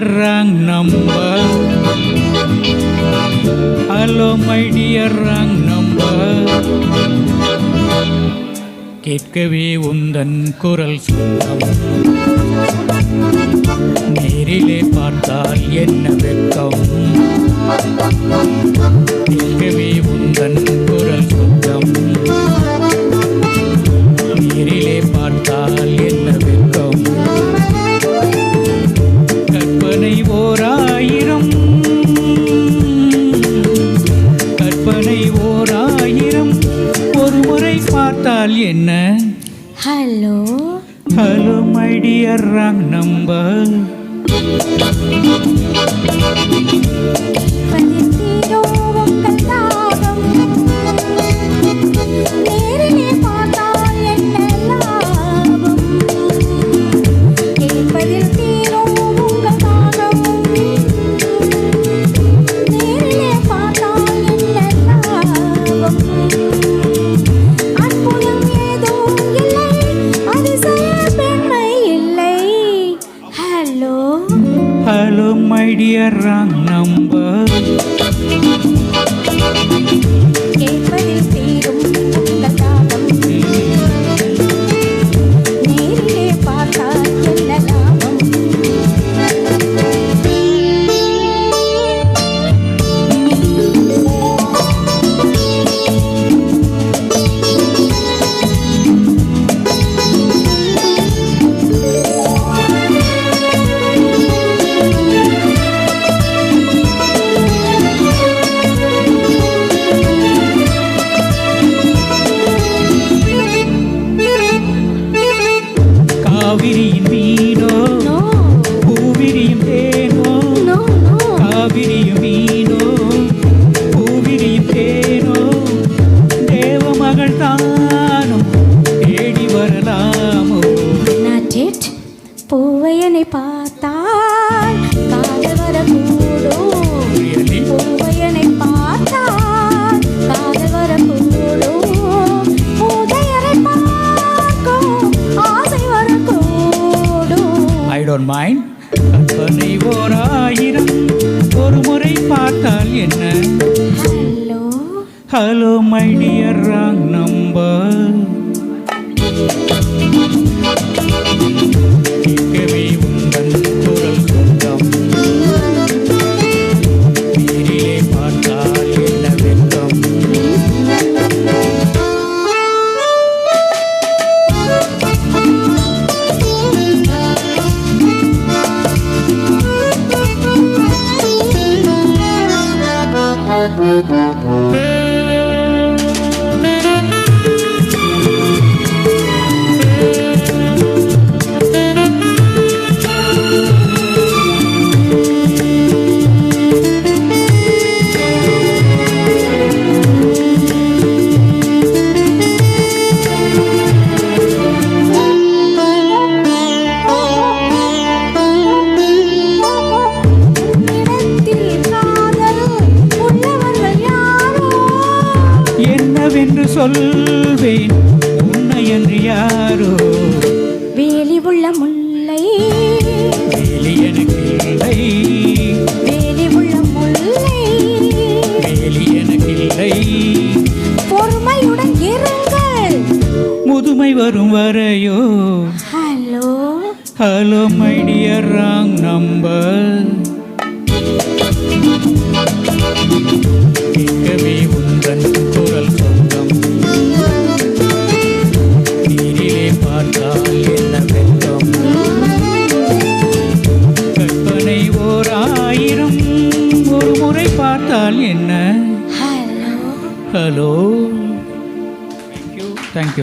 diarang namba Hello my diarang namba கேட்கவே உந்தன் குரல் சொந்தம். நேரிலே பார்த்தால் என்ன வெக்கம் கேட்கவே உந்தன் கற்பனை ஓராயிரம். கற்பனை ஓராயிரம். ஒரு முறை பார்த்தால் என்ன? Hello hello my dear wrong number. Hello hello my dear wrong don't mind கற்பனை ஓர் ஆயிரம் ஒரு முறை பார்த்தால் என்ன? Hello my dear wrong number. Música சொல்வேன் உன்னை என்று யாரோ? வேலி உள்ள முல்லை. வேலி எனக்கு இல்லை. வேலி உள்ள முல்லை. வேலி எனக்கு இல்லை. பொறுமையுடன் இருங்கள். முதுமை வரும் வரையோ? Hello. Hello my dear wrong number கேட்கவே உந்தன் என்ன? Hello hello thank you thank you